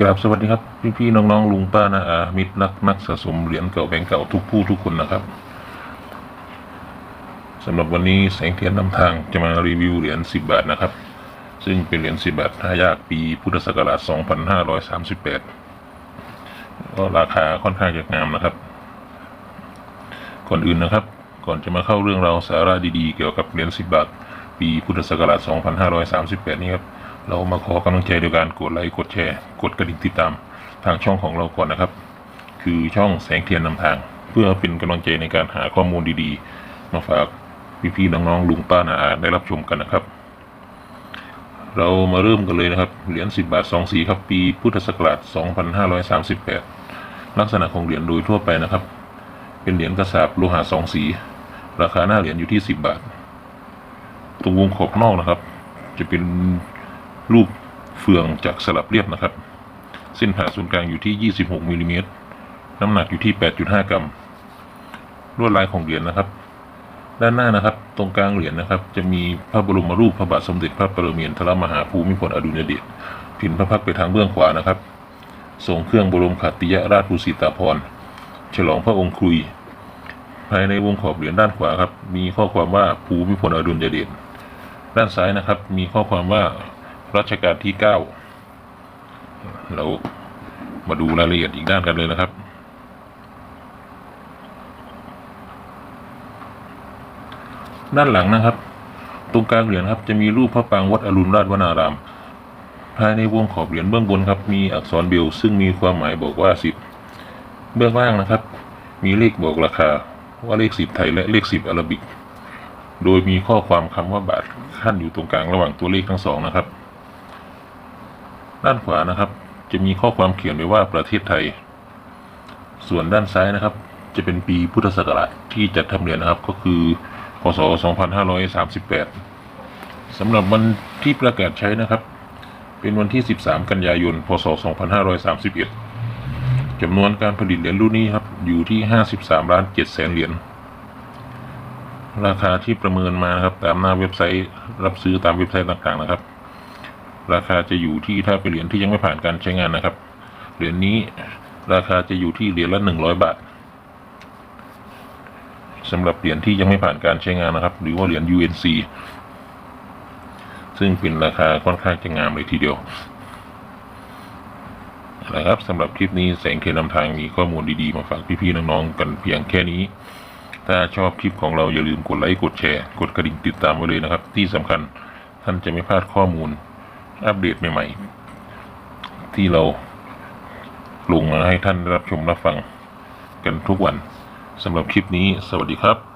กราบสวัสดีครับ พี่ๆน้องๆลุงป้านาอามิตรนักนักสะสมเหรียญเก่าแบงก์เก่าทุกผู้ทุกคนนะครับสำหรับวันนี้แสงเทียนนำทางจะมารีวิวเหรียญ10 บาทนะครับ ซึ่งเป็นเหรียญ10 บาทหายากปีพุทธศักราช 2538 ก็ราคาค่อนข้างจะงามนะครับ ก่อนอื่นนะครับ ก่อนจะมาเข้าเรื่องราวสาระดีๆ เกี่ยวกับเหรียญ10 บาท ปีพุทธศักราช 2538 นี้ครับ เรามาขอกำลังใจโดยการกดไลค์กดแชร์ กดกระดิ่งติดตามทางช่องของเราก่อนนะครับ คือช่องแสงเทียนนำทาง เพื่อเป็นกำลังใจในการหาข้อมูลดีๆ มาฝากพี่ๆน้องๆลุงป้านาอาได้รับชมกันนะครับ เรามาเริ่มกันเลยนะครับ เหรียญ10 บาท 2 สีครับปีพุทธศักราช 2538 ลักษณะของเหรียญโดยทั่วไปนะครับ เป็นเหรียญกระสาบโลหะสองสี ราคาหน้าเหรียญอยู่ที่ 10 บาทตรงวงขอบนอกนะครับ จะเป็น รูปเฟืองจากสลับเรียบนะครับ เส้นผ่าศูนย์กลางอยู่ที่ 26มิลลิเมตรน้ำหนักอยู่ที่ 8.5 กรัม ลวดลายของเหรียญนะครับ ด้านหน้านะครับ ตรงกลางเหรียญนะครับ จะมีพระบรมรูปพระบาทสมเด็จพระปรมินทรมหาภูมิพลอดุลยเดชพินพระพักตร์ไปทางเบื้องขวานะครับทรงเครื่องบรมขัตติยราชภูสิตาภรฉลองพระองค์คุย ภายในวงขอบเหรียญด้านขวาครับ มีข้อความว่าภูมิพลอดุลยเดชด้านซ้ายนะครับ มีข้อความว่า รัชกาลที่เก้าเรามาดูรายละเอียดอีกด้านกันเลยนะครับ ด้านหลังนะครับ ตรงกลางเหรียญครับ จะมีรูปพระปางวัดอรุณราชวนาราม ภายในวงขอบเหรียญเบื้องบนครับ มีอักษรเบลซึ่งมีความหมายบอกว่าสิบเบื้องล่างนะครับ มีเลขบอกราคาว่าเลขสิบไทยและเลขสิบอาราบิก โดยมีข้อความคำว่าบาทขั้นอยู่ตรงกลางระหว่างตัวเลขทั้งสองนะครับ ด้านขวานะครับ จะมีข้อความเขียนไว้ว่าประเทศไทย ส่วนด้านซ้ายนะครับ จะเป็นปีพุทธศักราชที่จัดทำเหรียญนะครับ ก็คือพศ 2538สำหรับวันที่ประกาศใช้นะครับ เป็นวันที่ 13 กันยายน พศ 2531จำนวนการผลิตเหรียญรุ่นนี้ครับอยู่ที่ 53ล้าน7แสนเหรียญราคาที่ประเมินมานะครับ ตามหน้าเว็บไซต์รับซื้อตามเว็บไซต์ต่างๆนะครับ ราคาจะอยู่ที่ถ้าเป็นเหรียญที่ยังไม่ผ่านการใช้งานนะครับ เหรียญนี้ราคาจะอยู่ที่เหรียญละหนึ่งร้อยบาทสำหรับเหรียญที่ยังไม่ผ่านการใช้งานนะครับ หรือว่าเหรียญ UNC ซึ่งเป็นราคาค่อนข้างจะงามเลยทีเดียวนะครับสำหรับคลิปนี้แสงเทียนนำทางมีข้อมูลดีๆ มาฝากพี่ๆน้องๆกันเพียงแค่นี้ ถ้าชอบคลิปของเราอย่าลืมกดไลค์กดแชร์ กดกระดิ่งติดตามไว้เลยนะครับ ที่สำคัญท่านจะไม่พลาดข้อมูล อัปเดตใหม่ๆ ที่เราลงมาให้ท่านรับชมรับฟังกันทุกวันสำหรับคลิปนี้ สวัสดีครับ